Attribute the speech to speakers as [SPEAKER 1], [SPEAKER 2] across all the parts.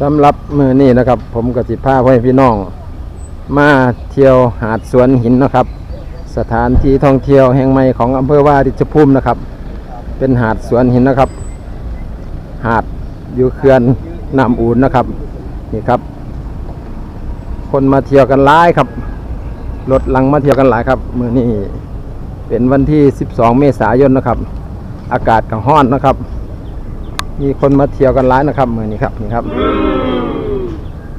[SPEAKER 1] สำหรับมือนี้นะครับ ผมกับสิพาพ่อแม่พี่น้อง มาเที่ยวหาดสวนหินนะครับ สถานที่ท่องเที่ยวแห่งใหม่ของอำเภอวาริชภูมินะครับ เป็นหาดสวนหินนะครับ หาดอยู่เขื่อนน้ำอูนนะครับนี่ครับ คนมาเที่ยวกันหลายครับรถลังมาเที่ยวกันหลายครับมือนี้เป็นวันที่ 12 เมษายนนะครับ อากาศก็ร้อนนะครับ มีคนมาเที่ยวกันหลายนะครับมือนี้ครับนี่ครับ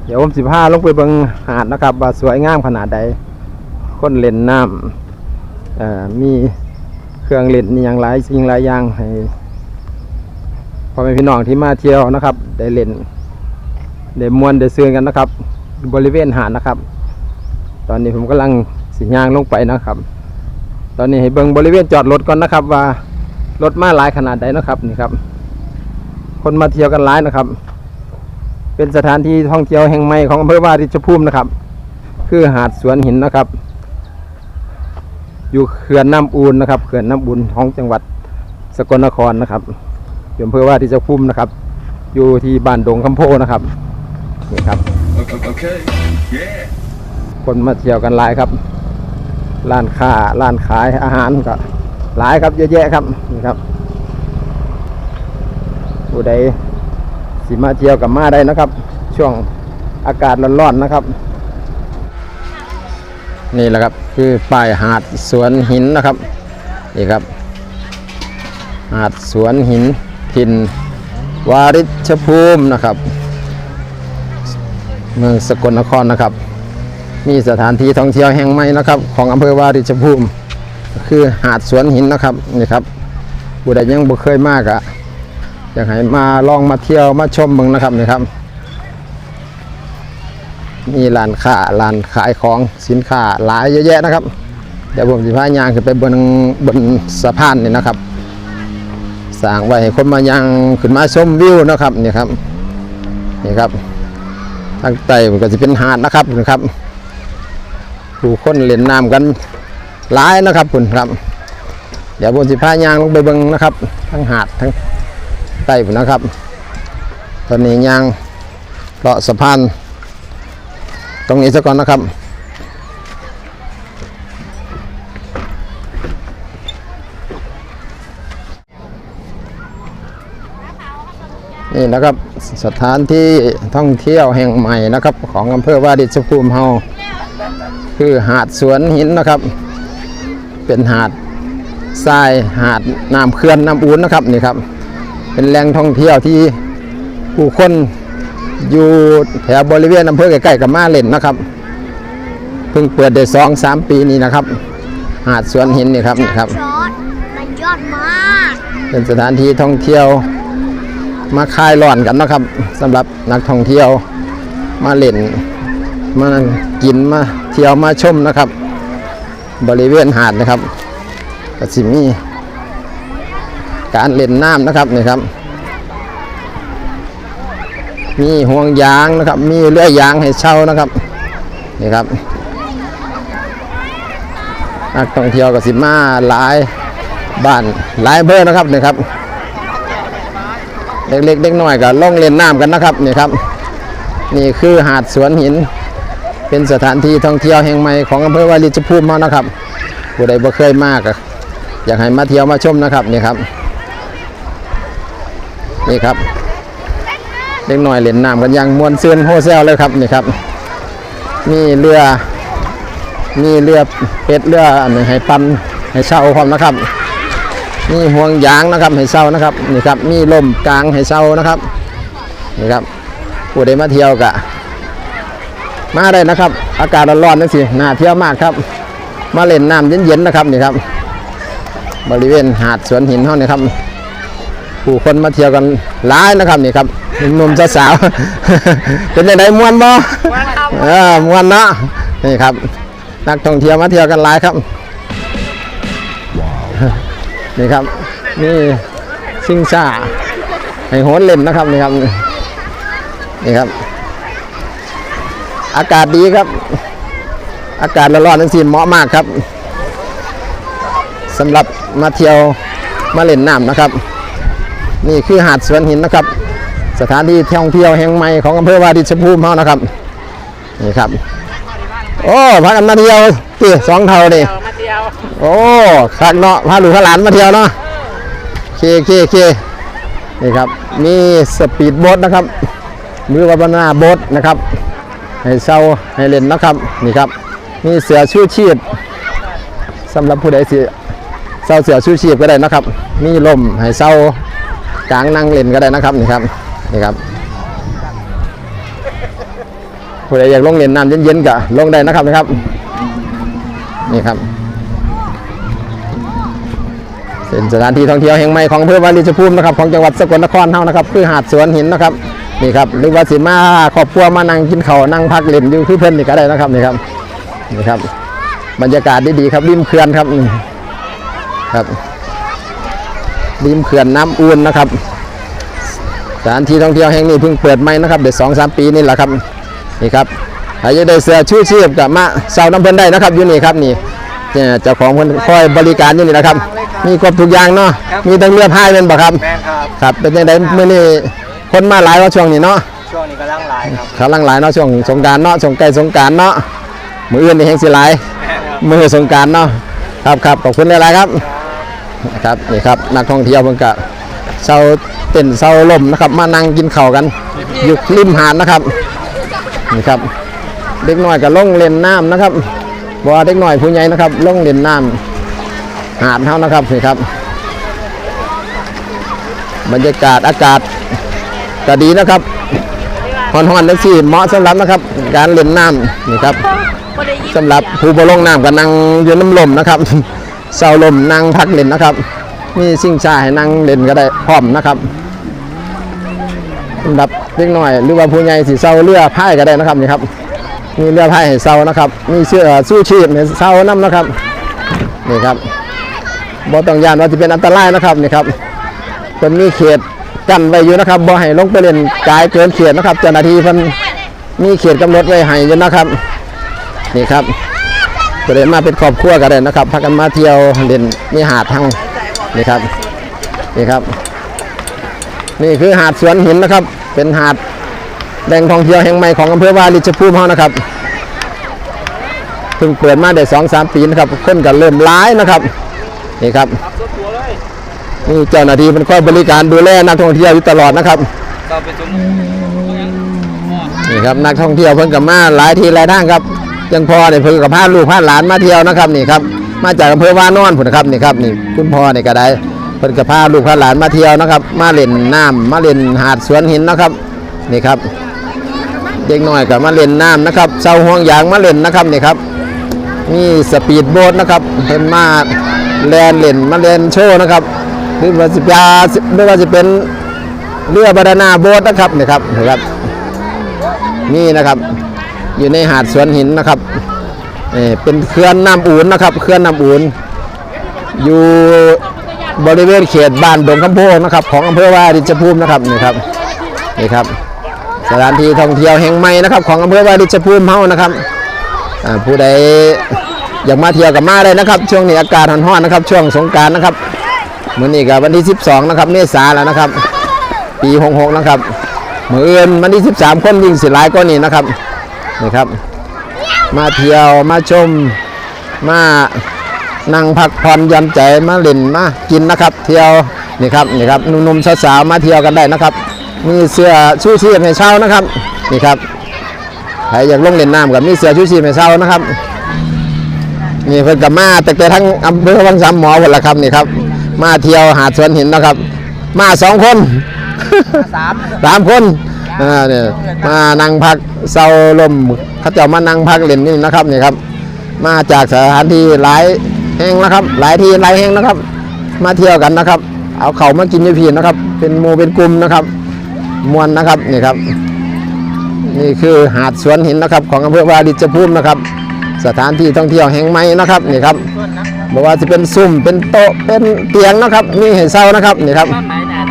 [SPEAKER 1] เดี๋ยวผมสิพาลงไปเบิงหาดนะครับ ว่าสวยงามขนาดใด คนเล่นน้ำมีเครื่องเล่นนี่อย่างหลายสิ่งหลายอย่างให้พ่อแม่พี่น้องที่มาเที่ยวนะครับ ได้เล่นได้มวนได้ซื้อกันนะครับ บริเวณหาดนะครับ ตอนนี้ผมกำลังสิย่างลงไปนะครับ ตอนนี้ให้เบิ่งบริเวณจอดรถก่อนนะครับ ว่ารถมาหลายขนาดใดนะครับนี่ครับ คนมาเที่ยวกันหลายนะครับ เป็นสถานที่ท่องเที่ยวแห่งใหม่ของอำเภอวาริชภูมินะครับ คือหาดสวนหินนะครับ อยู่เขื่อนน้ำอูนนะครับเขื่อนน้ำอูนของจังหวัดสกลนครนะครับอยู่อำเภอวาริชภูมินะครับ อยู่ที่บ้านดงคำโพนะครับนี่ครับ
[SPEAKER 2] Okay. Yeah.
[SPEAKER 1] คนมาเที่ยวกันหลายครับร้านค้าร้านขายอาหารก็หลายครับเยอะแยะครับนี่ครับ ผู้ใดสิมาเที่ยวกับมาได้นะครับ ช่วงอากาศร้อนๆนะครับ นี่แหละครับคือป้ายหาดสวนหินนะครับนี่ครับ หาดสวนหินทินวาริชภูมินะครับ เมืองสกลนครนะครับ มีสถานที่ท่องเที่ยวแห่งใหม่นะครับ ของอำเภอวาริชภูมิ คือหาดสวนหินนะครับนี่ครับผู้ใดยังบ่เคยมากอะ อยากให้มาลองมาเที่ยวมาชมเมืองนะครับนี่ครับมีร้านค้าร้านขายของสินค้าหลายเยอะแยะนะครับ เดี๋ยวผมจะพายางขึ้นไปบนบนสะพานนี่นะครับสร้างไว้ให้คนมายางขึ้นมาชมวิวนะครับนี่ครับนี่ครับทางใต้มันก็จะเป็นหาดนะครับนะครับผู้คนเล่นน้ำกันหลายนะครับคุณครับ เดี๋ยวบนสิพายางลงไปเบิงนะครับทั้งหาดทั้ง ใต้พุ่นะครับ ตอนนี้ยางเลาะสะพาน ตรงนี้ซะก่อนนะครับนี่นะครับสถานที่ท่องเที่ยวแห่งใหม่นะครับ ของอำเภอวาริชภูมิเฮาคือหาดสวนหินนะครับ เป็นหาดทรายหาดน้ำเขื่อนน้ำอูนนะครับนี่ครับ เป็นแหล่งท่องเที่ยวที่ผู้คนอยู่แถวบริเวณอำเภอใกล้ๆกับมาเล่นนะครับ เพิ่งเปิดได้สองสามปีนี้นะครับ หาดสวนหินนี่ครับนี่ครับ
[SPEAKER 3] ช็อตมันยอดมาก
[SPEAKER 1] เป็นสถานที่ท่องเที่ยวมาคลายร้อนกันนะครับสำหรับนักท่องเที่ยวมาเล่น มากินมาเที่ยวมาชมนะครับ บริเวณหาดนะครับก็สิมี การเล่นน้ำนะครับนี่ครับ มีห่วงยางนะครับ มีเรือยางให้เช่านะครับนี่ครับนักท่องเที่ยวก็สิมาหลายบ้านหลายอำเภอนะครับนี่ครับเล็กๆเด็กน้อยก็ล่องเล่นน้ำกันนะครับนี่ครับ นี่คือหาดสวนหิน เป็นสถานที่ท่องเที่ยวแห่งใหม่ของอำเภอวาริชภูมิเฮานะครับผู้ใดบ่เคยมากอยากให้มาเที่ยวมาชมนะครับนี่ครับ นี่ครับเล็กน้อยเล่นน้ำกันอย่างมวนซื่นโฮเซลเลยครับนี่ครับ มีเรือ มีเรือเป็ดเรืออันนี้ให้ปั่นให้เช่าพร้อมนะครับ มีห่วงยางนะครับให้เช่านะครับนี่ครับ มีลมกลางให้เช่านะครับนี่ครับผู้ใดมาเที่ยวกะมาได้นะครับ อากาศร้อนๆนั่นสิน่าเที่ยวมากครับ มาเล่นน้ำเย็นๆนะครับนี่ครับ บริเวณหาดสวนหินเท่านี้ครับ ผู้คนมาเที่ยวกันหลายนะครับนี่ครับหนุ่มๆสาวๆเป็นยังไงมวนบ่เออมวนเนาะนี่ครับ นักท่องเที่ยวมาเที่ยวกันหลายครับนี่ครับนี่ชิงซ่าให้โหนเล่นนะครับนี่ครับนี่ครับ อากาศดีครับ อากาศร้อนๆนั่นสิเหมาะมากครับสำหรับมาเที่ยวมาเล่นน้ำนะครับ นี่คือหาดสวนหินนะครับ สถานที่ท่องเที่ยวแห่งใหม่ของอำเภอวาริชภูมิเฮานะครับนี่ครับ โอ้พากันมาเที่ยวตีสองเท่านี่
[SPEAKER 4] มาเที่ยว
[SPEAKER 1] โอ้คักเนาะพาลูกพาหลานมาเที่ยวเนาะเคเคเคนี่ครับมีสปีดโบ๊ทนะครับหรือว่าบานาโบ๊ทนะครับให้เศร้าให้เล่นนะครับนี่ครับมีเสือชูชีพสำหรับผู้ใดสิเศร้าเสือชูชีพก็ได้นะครับ มีลมให้เศร้า กลางนั่งเล่นก็ได้นะครับนี่ครับนี่ครับผู้ใดอยากลงเล่นน้ำเย็นๆก็ลงได้นะครับนะครับ นี่ครับเป็นสถานที่ท่องเที่ยวแห่งใหม่ของอำเภอวาริชภูมินะครับของจังหวัดสกลนครเฮานะครับ คือหาดสวนหินนะครับนี่ครับหรือว่าสิมาครอบครัวมานั่งกินข้าวนั่งพักเล่นอยู่คือเพิ่นนี่ก็ได้นะครับนี่ครับนี่ครับ บรรยากาศดีๆครับริมเขื่อนครับครับ ริมเขื่อนน้ำอูนนะครับสถานที่ท่องเที่ยวแห่งนี้เพิ่งเปิดใหม่นะครับเดี๋ยวสองสามปีนี่แหละครับนี่ครับใครจะได้เสื้อชูชีพกับมาเซาน้ำเพิ่นได้นะครับอยู่นี่ครับนี่เนี่ยเจ้าของเพิ่นคอยบริการอยู่นี่นะครับ มีครบทุกอย่างเนาะมีตั้งเรือพายเป็นบ่ครับ
[SPEAKER 4] แม่นครับ
[SPEAKER 1] ครับเป็นยังไงมื้อนี้คนมาหลายว่าช่วงนี้เนาะ
[SPEAKER 4] ช่วงนี้กำลังหลายครับ
[SPEAKER 1] กำลังหลายเนาะช่วงสงกรารเนาะช่วงใกล้สงกรารเนาะมื้ออื่นนี่แฮงสิหลาย
[SPEAKER 4] แม่นครับ
[SPEAKER 1] มื้อสงกรารเนาะครับครับขอบคุณหลายๆครับ นะครับนี่ครับนักท่องเที่ยวเพิ่นก็เซาเต้นเซาลมนะครับ มานั่งกินข้าวกัน อยู่ริมหาดนะครับนี่ครับ เด็กน้อยก็ลงเล่นน้ำนะครับบ่ว่าเด็กน้อยผู้ใหญ่นะครับล่องเล่นน้ำหาดเฮานะครับนี่ครับ บรรยากาศอากาศก็ดีนะครับฮอนฮอนๆนักสิเหมาะสำหรับนะครับ การเล่นน้ำนี่ครับสำหรับผู้บลงน้ำก็นั่งอยู่น้ำลมนะครับ เสาลมนั่งพักเล่นนะครับ มีสิ่งชายให้นั่งเล่นก็ได้พร้อมนะครับสำหรับเล็กหน้อย หรือว่าผู้ใหญ่สิเสาเรือพายก็ได้นะครับนี่ครับ มีเรือพายให้เสานะครับ มีเสื้อสู้ชีพให้เสาน้ำนะครับนี่ครับบ่ต้องยานว่าจะเป็นอันตรายนะครับนี่ครับเพิ่นมีเขตกันไว้อยู่นะครับบ่ให้ลงไปเล่นกายเกินเขตนะครับเจ้าหน้าที่เพิ่นมีเขตกำหนดไว้ให้อยู่นะครับ นี่ครับ ก็เลยมาเป็นครอบครัวกันเลยนะครับพากันมาเที่ยวเล่นนี่หาดทางนี่ครับนี่ครับ นี่คือหาดสวนหินนะครับ เป็นหาดแหล่งท่องเที่ยวแห่งใหม่ของอำเภอวาริชภูมิเฮานะครับเพิ่งเปิดมาได้สองสามปีนะครับคนก็เริ่มร้ายนะครับนี่ครับนี่เจ้าหน้าที่เป็นคอยบริการดูแลนักท่องเที่ยวอยู่ตลอดนะครับนี่ครับนักท่องเที่ยวเพิ่นกับมาหลายทีหลายทางครับ ยังพอเนี่ยเพิ่นกับพาลูกพาหลานมาเที่ยวนะครับนี่ครับมาจากอำเภอว่านอนพุ่นครับนี่ครับนี่คุณพ่อเนี่ยก็ได้เพิ่นกับพาลูกพาหลานมาเที่ยวนะครับ มาเล่นน้ำมาเล่นหาดสวนหินนะครับนี่ครับ เด็กน้อยก็มาเล่นน้ำนะครับเสาห่วงยางมาเล่นนะครับนี่ครับมีสปีดโบ๊ทนะครับเพิ่นมาแลนเล่นมาเล่นโชว์นะครับหรือว่าสิปลาหรือว่าจะเป็นเรือบาดานาโบ๊ทนะครับนี่ครับนี่ครับนี่นะครับ อยู่ในหาดสวนหินนะครับเอ่อเป็นเขื่อนน้ำอูนนะครับเขื่อนน้ำอูนอยู่บริเวณเขตบ้านดงคำโพงนะครับ ของอำเภอวาริชภูมินะครับนี่ครับนี่ครับ สถานที่ท่องเที่ยวแห่งใหม่นะครับ ของอำเภอวาริชภูมิเฮานะครับผู้ใดอยากมาเที่ยวกับมาได้นะครับ ช่วงนี้อากาศร้อนๆนะครับ ช่วงสงการนะครับมื้อนี้ก็วันที่ 12 นะครับเมษายนแล้วนะครับ ปี 66 นะครับมื้ออื่นวันที่ 13 คนยิ่งสิหลายกว่านี้นะครับ นี่ครับ มาเที่ยวมาชมมานั่งพักผ่อนหย่อนใจมาเล่นมากินนะครับ เที่ยวนี่ครับนี่ครับหนุ่มๆสาวๆมาเที่ยวกันได้นะครับ มีเสื้อชูชีพให้เช่านะครับนี่ครับใครอยากลงเล่นน้ำกับมีเสื้อชูชีพให้เช่านะครับนี่เพิ่นกับมาแต่แต่ทั้งอำเภอวังสามหมอหมดละครับนี่ครับ มาเที่ยวหาดสวนหินนะครับ มาสองคน
[SPEAKER 4] สาม
[SPEAKER 1] สามคน อ่าเนี่ยมานั่งพักเซาลมเขาเจะมานั่งพักเล่นนี่นะครับนี่ครับ มาจากสถานที่หลายแห่งนะครับ หลายที่หลายแห่งนะครับ มาเที่ยวกันนะครับ เอาเขาวมากินอยี่พีนะครับ เป็นหมู่เป็นกลุ่มนะครับมวนนะครับนี่ครับ นี่คือหาดสวนหินนะครับ ของอำเภอวาริชภูมินะครับ สถานที่ท่องเที่ยวแห่งใหม่นะครับนี่ครับบอกว่าจะเป็นซุ้มเป็นโต๊ะเป็นเตียงนะครับ มีให้เช่านะครับนี่ครับ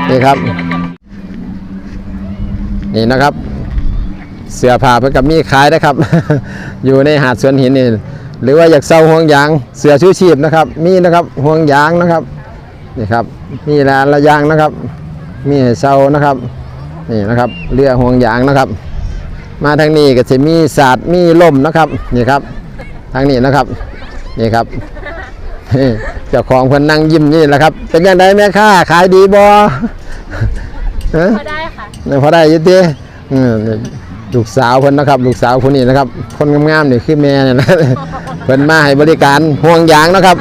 [SPEAKER 1] นี่ครับ นี่นะครับ เสื้อผ้าเพื่อกับมีขายนะครับ อยู่ในหาดสวนหินนี่หรือว่าอยากเซาห่วงยางเสื้อชูชีพนะครับ มีนะครับห่วงยางนะครับนี่ครับมีหลายละยางนะครับ มีเซานะครับนี่นะครับเรือห่วงยางนะครับ มาทางนี้ก็จะมีศาสตร์มีล่มนะครับนี่ครับ ทางนี้นะครับนี่ครับเจ้าของเพิ่นนั่งยิ้มนี่แหละครับ เป็นยังไงแม่ค้าขายดีบ่ฮะ
[SPEAKER 3] ก็ได้ค่ะ
[SPEAKER 1] พอได้ยุติลูกสาวเพิ่นนะครับ ลูกสาวคนนี้นะครับคนงามๆนี่คือแม่เนี่ยนะเพิ่นมาให้บริการห่วงยางนะครับ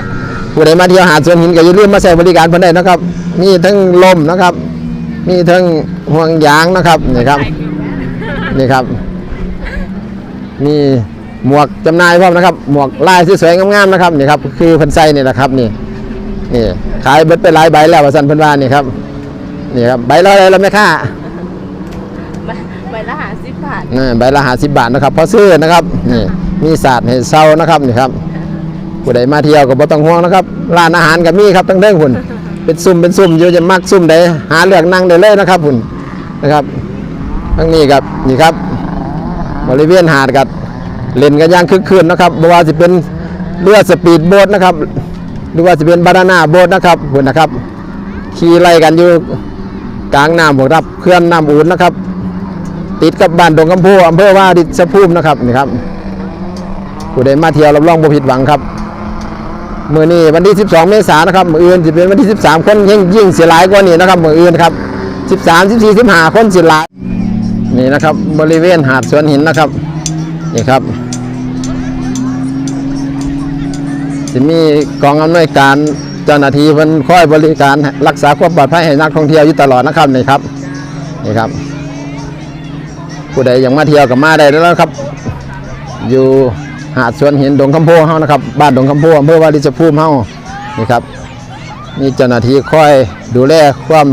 [SPEAKER 1] ผู้ใดมาเที่ยวหาดสวนหินก็อย่าลืมมาใช้บริการเพิ่นได้นะครับ มีทั้งลมนะครับ มีทั้งห่วงยางนะครับนี่ครับนี่ครับ มีหมวกจำหน่ายพร้อมนะครับ หมวกลายสวยๆงามๆนะครับนี่ครับคือเพิ่นใส่นี่แหละครับนี่นี่ขายเบิดไปหลายใบแล้วว่าซั่นเพิ่นว่านี่ครับนี่ครับใบละอะไรล้วแม่ค้า
[SPEAKER 3] ใบละหาสิบบาท
[SPEAKER 1] นี่ใบละหาสิบบาทนะครับพอซื้อนะครับนี่มีศาสตร์ให้เศร้านะครับนี่ครับผู้ใดมาเที่ยวก็บ่ต้องห่วงนะครับร้านอาหารก็มีครับตั้งเด้งคุณเป็นซุ่มเป็นซุ่มอยู่จะมักซุ่มใดหาเลือกนั่งได้เลยนะครับคุณนนะครับทั้งนี้ครับนี่ครับ บริเวณหาดกับเล่นกันย่างคึกคืนนะครับบ่ว่าจะเป็นเรือสปีดโบ๊ทนะครับ หรือว่าจะเป็นบานาน่าโบ๊ทนะครับคุณนนะครับขี่ไล่กันอยู่กลางน้ำผมครับเคลื่อนน้ำอุ่นนะครับ ติดกับบ้านดงกำพูอำเภอว่าดิษภูมินะครับนี่ครับผู้ใดมาเที่ยวรับรองบ่ผิดหวังครับมื้อนี้วันที่ 12 เมษายนนะครับมืออื่นสิเป็นวันที่ 13 คนยิ่งยิ่งเสียหลายกว่านี้นะครับมืออื่นครับ 13 14 15 คนเสิหลายนี่นะครับ บริเวณหาดสวนหินนะครับนี่ครับจะมีกองอำนวยการเจ้าหน้าที่เพิ่นคอยบริการรักษาความปลอดภัยให้นักท่องเที่ยวอยู่ตลอดนะครับนี่ครับนี่ครับ ผู้ใดยังมาเที่ยวกับมาได้แล้วครับ อยู่หาดสวนหินดงคำโพเฮานะครับ บ้านดงคำโพอำเภอวาริชภูมิเฮานี่ครับมีเจ้าหน้าที่คอยดูแลความ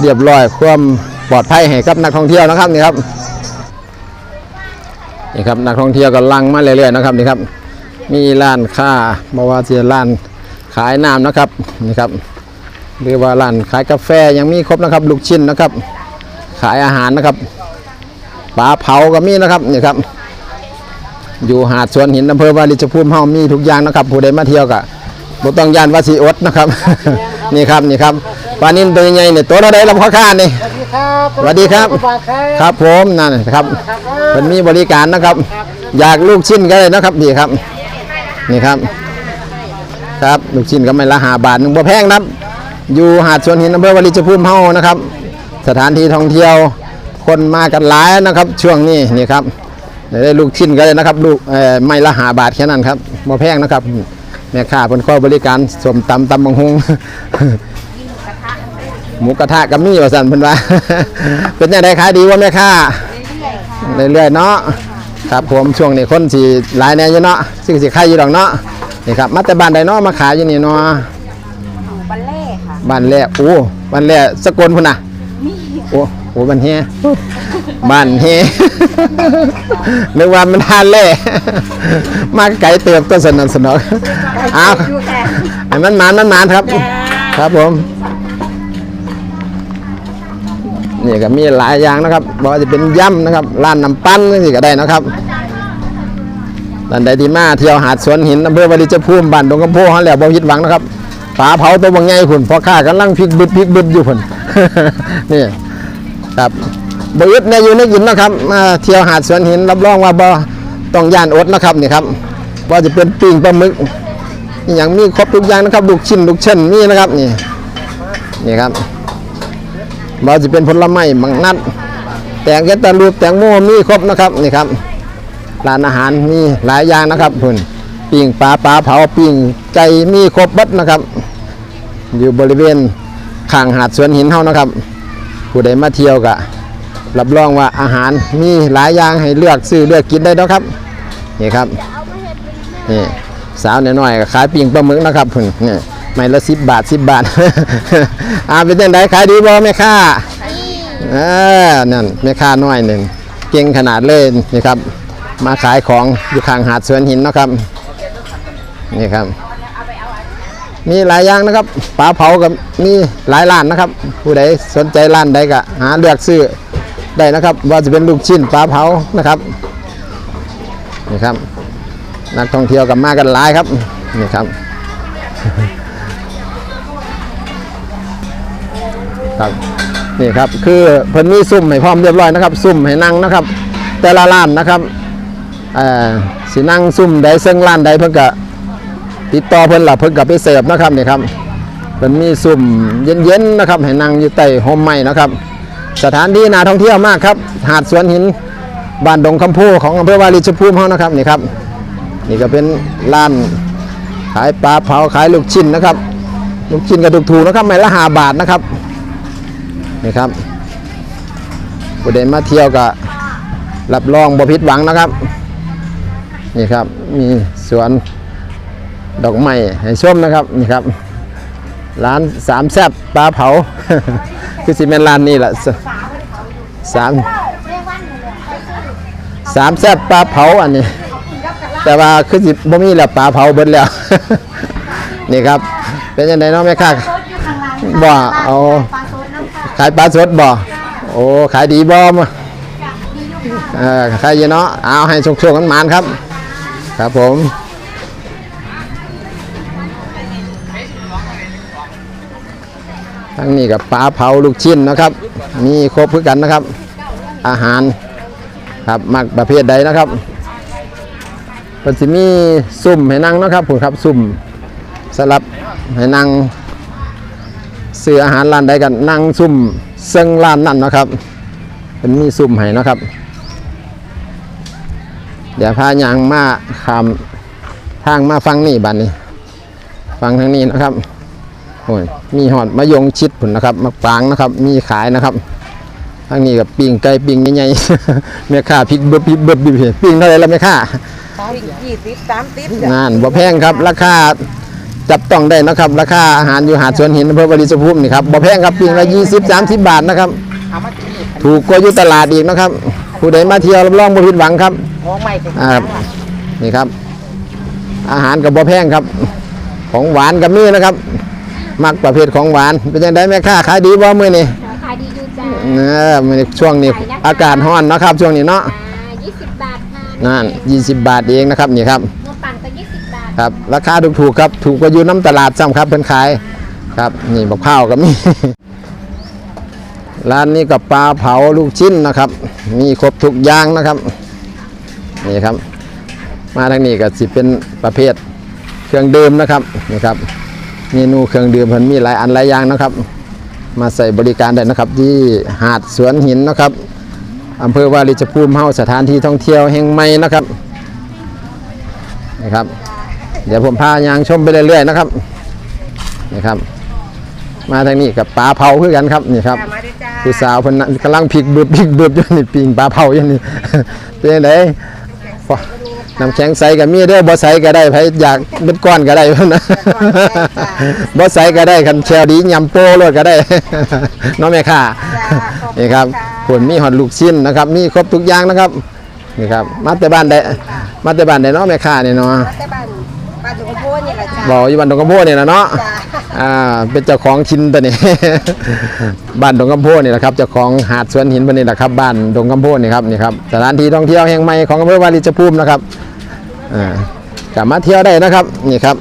[SPEAKER 1] เรียบร้อยความปลอดภัยให้กับนักท่องเที่ยวนะครับนี่ครับนี่ครับนักท่องเที่ยวก็ลังมาเรื่อยๆนะครับนี่ครับ มีร้านค้าบ่ว่าจะร้านขายน้ำนะครับนี่ครับหรือว่าร้านขายกาแฟยังมีครบนะครับ ลูกชิ้นนะครับ ขายอาหารนะครับ ปลาเผาก็มีนะครับนี่ครับ อยู่หาดสวนหินอำเภอวาริชภูมิเฮามีทุกอย่างนะครับ ผู้ใดมาเที่ยวก็บ่ต้องย่านว่าสิอดนะครับ นี่ครับนี่ครับปลานิ่นตัวใหญ่ๆเนี่ยตัวเท่าใดลำข้อค่านี่สวัสดีครับ ครับผมนั่นนะครับมันมีบริการนะครับ อยากลูกชิ้นก็เลยนะครับนี่ครับ นี่ครับ ครับลูกชิ้นก็ไม่ละหาบาทหนึงบ่แพงนะครับ อยู่หาดสวนหินอำเภอวาริชภูมิเฮานะครับ สถานที่ท่องเที่ยว คนมากันหลายนะครับ ช่วงนี้นี่ครับได้ลูกชิ้นก็เลยนะครับ ลูกเอ่อไม่ละหาบาทแค่นั้นครับบ่แพงนะครับแม่ค้าเพิ่นคอยบริการสมตำตำบังฮงหมูกระทะกับมี่ว่าสั่นเพิ่นว่าเป็นยังไงขายดีว่าแม่ค้าเรื่อยๆเนาะครับผมช่วงนี้คนสิหลายแน่อยู่เนาะซึ่งสิขายอยู่ดอกเนาะนี่ครับมาแต่บ้านใดเนาะมาขายอยู่นี่เนาะ
[SPEAKER 3] บัลเล่ค่ะ
[SPEAKER 1] บ้านแรกโอ้บ้านแรกสกลพุ่นน่ะโอ้ โหบ้านเฮบ้านเฮนึกว่ามันทานแล่มาไกลเติบต้นสนันสนอกอ้าวให้มันหมานมันหมานครับ ครับผมนี่ก็มีหลายอย่างนะครับบอกว่าจะเป็นย่ำนะครับร้านน้ำปั้นนี่ก็ได้นะครับท่านใดที่มาเที่ยวหาดสวนหินอำเภอวาริจภูมิบ้านดงกำโพหันแหล้วบ่ผิดหวังนะครับปลาเผาตัวบางใหญ่คุณพอข้ากำลังพลิกบึดพลิกบึดอยู่พุ่นนี่ ครับบ่อึดในอยู่ในกินนะครับมาเที่ยวหาดสวนหินรับรองว่าบ่ต้องย่านอดนะครับนี่ครับว่าจะเป็นปิ้งปลาหมึกอย่างมีครบทุกอย่างนะครับลูกชิ้นลูกเช่นมีนะครับนี่นี่ครับบ่จะเป็นผลไม้บางนัดแตงแกตาลูปแตงโมมีครบนะครับนี่ครับร้านอาหารมีหลายอย่างนะครับพุ่ปิ้งปลาปลาเผาปิ้งไก่มีครบบัดนะครับ อยู่บริเวณข้างหาดสวนหินเฮานะครับ ผู้ใดมาเที่ยวก็รับรองว่าอาหารมีหลายอย่างให้เลือกซื้อเลือกกินได้แล้วครับนี่ครับนี่สาวน้อยๆก็ขายปิ้งปลาหมึกนะครับพุ่นนี่ไม่ละสิบบาทสิบบาทอาเป็นยังไงขายดีบ่แม่ค้าเออนั่นแม่ค้าน้อยหนึ่งเก่งขนาดเลยนี่ครับ มาขายของอยู่ข้างหาดสวนหินเนาะครับนี่ครับ มีหลายอย่างนะครับปลาเผากับมีหลายร้านนะครับ ผู้ใดสนใจร้านใดก็หาเลือกซื้อได้นะครับ ว่าจะเป็นลูกชิ้นปลาเผานะครับนี่ครับ นักท่องเที่ยวกับมากันหลายครับนี่ครับครับนี่ครับคือเพิ่นมีซุ่มให้พร้อมเรียบร้อยนะครับ ซุ่มให้นั่งนะครับ แต่ละร้านนะครับเอ่อสินั่งซุ่มใดซึ่งร้านใดเพิ่นก็ ติดต่อเพิ่นหล่ะเพิ่นก็ไปเสิร์ฟนะครับนี่ครับเพิ่นมีซุ่มเย็นๆนะครับให้นั่งอยู่ใต้ห่มไม้นะครับ สถานที่น่าท่องเที่ยวมากครับ หาดสวนหินบ้านดงคำพูของอำเภอวาริชภูมิเฮานะครับนี่ครับ นี่ก็เป็นร้านขายปลาเผาขายลูกชิ้นนะครับ ลูกชิ้นกระถูกๆนะครับไม่ละหาบาทนะครับนี่ครับผู้ใดมาเที่ยวก็รับรองบ่ผิดหวังนะครับ นี่ครับ มีสวน ดอกไม้ให้ชมนะครับนี่ครับร้านสามแซบปลาเผา คือสิเป็นร้านนี้แหละสามสามแซบปลาเผาอันนี้ แต่ว่าคือสิบ่มีแล้วปลาเผาเบิดแล้ว นี่ครับ เป็นยังไงเนาะแม่ค้าบ่เอาขายปลาสดบ่โอ้ขายดีบ่มาเออขายดีเนาะเอาให้โชคๆกันมานครับ ครับผม ทั้งนี้กับปลาเผาลูกชิ้นนะครับ มีครบเพื่อกันนะครับ อาหารครับมักประเภทใดนะครับเพิ่นสิมีซุ่มให้นั่งนะครับผมครับซุ่มสลับให้นั่งซื้ออาหารร้านใดกันนั่งซุ่มเซิงร้านนั่นนะครับเป็นมีซุ่มให้นะครับ เดี๋ยวพายางมาขามทางมาฟังนี่บัดนนี้ ฟังทางนี้นะครับ โอ้ยมีหอดมะยงชิดผุนนะครับมะปรางนะครับ มีขายนะครับทางนี้กับปิ้งไก่ปิ้งใหญ่ๆแม่ค้าพริกเบิบพริกเบิบบิบปิ้งเท่าไหรแล้วแม่ค้า
[SPEAKER 3] ยี่สิบสามสิบ
[SPEAKER 1] งานบ่แพงครับ ราคาจับต้องได้นะครับ ราคาอาหารอยู่หาดสวนหินอำเภอวาริชภูมินี่ครับบ่แพงครับปิ้งละ20 30บาทนะครับ ถูกกว่าอยู่ตลาดอีกนะครับ ผู้ใดมาเที่ยวรับรองบ่ผิดหวังครับ
[SPEAKER 3] มองไม่ถึง
[SPEAKER 1] อ่านี่ครับ อาหารกับบ่แพงครับ ของหวานกับมีนะครับ มักประเภทของหวาน เป็นยังไงแม่ค้าขายดีบ่มื้อนี้
[SPEAKER 3] ขายดีอยู่จ้า
[SPEAKER 1] เออมื้อนี้ช่วงนี้อากาศร้อนเนาะครับช่วงนี้เนาะ
[SPEAKER 3] ยี่สิบบาทค่ะ
[SPEAKER 1] นั่น20 บาทเองนะครับนี่ครับ
[SPEAKER 3] นมปั่นก็ยี่สิบบาท
[SPEAKER 1] ครับราคาถูกๆครับถูกกว่าอยู่น้ำตลาดซ้ำครับเพิ่นขายครับนี่บักพร้าวก็มีร้านนี้กับปลาเผาลูกชิ้นนะครับ มีครบทุกอย่างนะครับนี่ครับ มาทางนี้ก็สิเป็นประเภทเครื่องดื่มนะครับนี่ครับ เมนูเครื่องดื่มมันมีหลายอันหลายอย่างนะครับ มาใส่บริการได้นะครับ ที่หาดสวนหินนะครับอำเภอวาริชภูมิเฮาสถานที่ท่องเที่ยวแห่งใหม่นะครับนะครับ เดี๋ยวผมพายางชมไปเรื่อยๆนะครับนี่ครับ มาทางนี้กับปลาเผาคือกันครับนี่ครับผู้สาวเพิ่นน่ะกำลังพลิกบึบพลิกบึบอยู่นี่ปิงปลาเผาอยู่นี่เป็นจังได๋ น้ำแข็งใสก็มีเด้อบ่ใสก็ได้ไผอยากเป็นก้อนก็ได้เพิ่นนะบ่ใสก็ได้คันแชวดียำโป้โลดก็ได้น้องแม่ค่ะนี่ครับผลมีฮอดลูกชิ้นนะครับ มีครบทุกอย่างนะครับนี่ครับ มาแต่บ้านใดมาแต่บ้านใดเนาะแม่ค่ะนี่เนาะ
[SPEAKER 3] แต่บ้านบ้านสุขภาพนี่แหละจ้า
[SPEAKER 1] บอกอยู่บ้านดงกำโพนี่แหละเนาะ
[SPEAKER 3] จ้ะ
[SPEAKER 1] อ่าเป็นเจ้าของชินตัวนี้ บ้านดงกำโพนี่แหละครับเจ้าของหาดสวนหินตัวนี้แหละครับบ้านดงกำโพนี่ครับนี่ครับสถานที่ท่องเที่ยวแห่งใหม่ของอำเภอวาริชภูมินะครับอ่ากลับมาเที่ยวได้นะครับนี่ครับ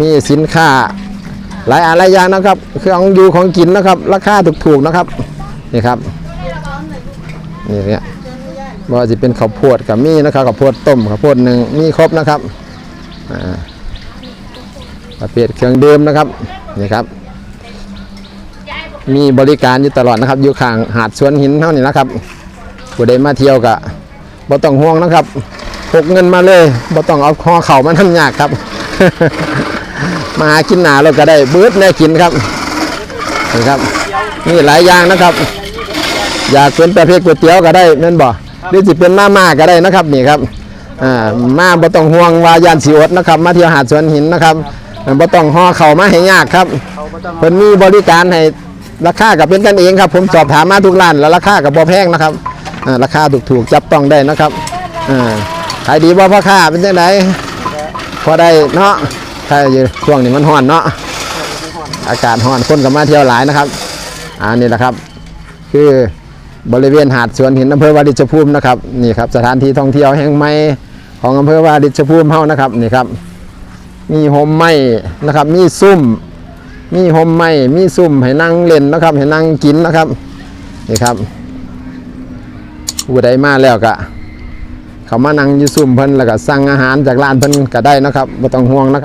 [SPEAKER 1] มีสินค้าหลายอะไรอย่างนะครับเครื่องอยู่ของกินนะครับ ราคาถูกๆนะครับนี่ครับนี่เนี่ยบ่ว่าจะเป็นข้าวโพดกับมีนะครับข้าวโพดต้มข้าวโพดหนึ่งมีครบนะครับอ่า ประเภทเครื่องดื่มนะครับนี่ครับ มีบริการอยู่ตลอดนะครับ อยู่ข้างหาดสวนหินเท่านี้นะครับผู้ใดมาเที่ยวก็บ่ต้องห่วงนะครับพกเงินมาเลยบ่ต้องเอาคอเข่ามาทำยากครับ มาหากินหนาเราก็ได้เบิดแน่กินครับนี่ครับนี่หลายอย่างนะครับ อยากเป็นประเภทก๋วยเตี๋ยวก็ได้แม่นบ่หรือสิเป็นมาม่าก็ได้นะครับนี่ครับอ่ามาบ่ต้องห่วงว่ายานสิอดนะครับ มาเที่ยวหาดสวนหินนะครับ บ่ต้องห่อเข่าวมาให้ยากครับเพิ่นมีบริการให้ราคากับเป็นกันเองครับ ผมสอบถามมาทุกร้านแล้วราคากับบ่แพงนะครับอ่าราคาถูกๆจับต้องได้นะครับอ่าขายดีบ่พ่อค้าเป็นจังไดพอได้เนาะถ้าอยู่ช่วงนี้มันร้อนเนาะอากาศร้อนคนก็มาเที่ยวหลายนะครับอ่านี่แหละครับ คือบริเวณหาดสวนหินอำเภอวาริชภูมินะครับนี่ครับสถานที่ท่องเที่ยวแห่งใหม่ของอำเภอวาริชภูมิเฮานะครับนี่ครับ มีโฮมไม้นะครับ มีซุ่ม มีโฮมไม้มีซุ่มให้นั่งเล่นนะครับให้นั่งกินนะครับนี่ครับผู้ใดมาแล้วก็เขามานั่งอยู่ซุ่มเพิ่นแล้วก็สั่งอาหารจากร้านเพิ่นก็ได้นะครับไม่ต้องห่วงนะครับ